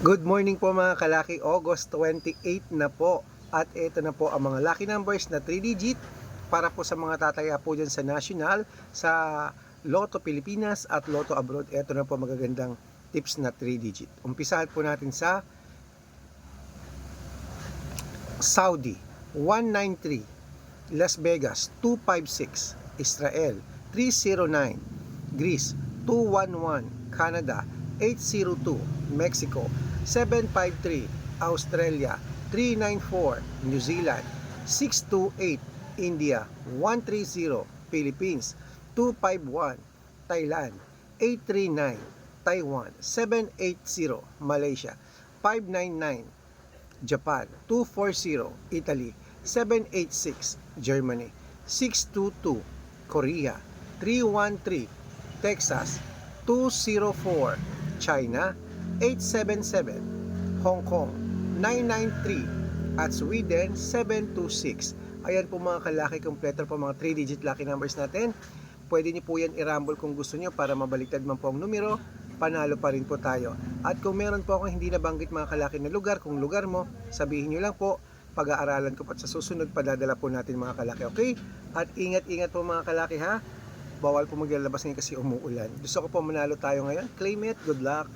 Good morning po mga kalaki, August 28 na po. At ito na po ang mga lucky numbers na 3 digit para po sa mga tataya po dyan sa national, sa Lotto Pilipinas at Lotto Abroad. Ito na po magagandang tips na 3 digit. Umpisahan po natin sa Saudi 193, Las Vegas 256, Israel 309, Greece 211, Canada 802, Mexico. 753, Australia. 394, New Zealand. 628, India. 130, Philippines. 251, Thailand. 839, Taiwan. 780, Malaysia. 599, Japan. 240, Italy. 786, Germany. 622, Korea. 313, Texas. 204, China 877, Hong Kong 993, at Sweden 726. Ayan po mga kalaki kompleto po mga 3 digit lucky numbers natin. Pwede niyo po yan i-rumble kung gusto niyo para mabaliktad man po ang numero, panalo pa rin po tayo. At kung meron po akong hindi nabanggit mga kalaki na lugar, kung lugar mo, sabihin niyo lang po, pag-aaralan ko po at sa susunod padadala po natin mga kalaki, okay? At ingat-ingat po mga kalaki ha. Bawal po maglalabas ngayon kasi umuulan. Gusto ko po manalo tayo ngayon. Claim it. Good luck.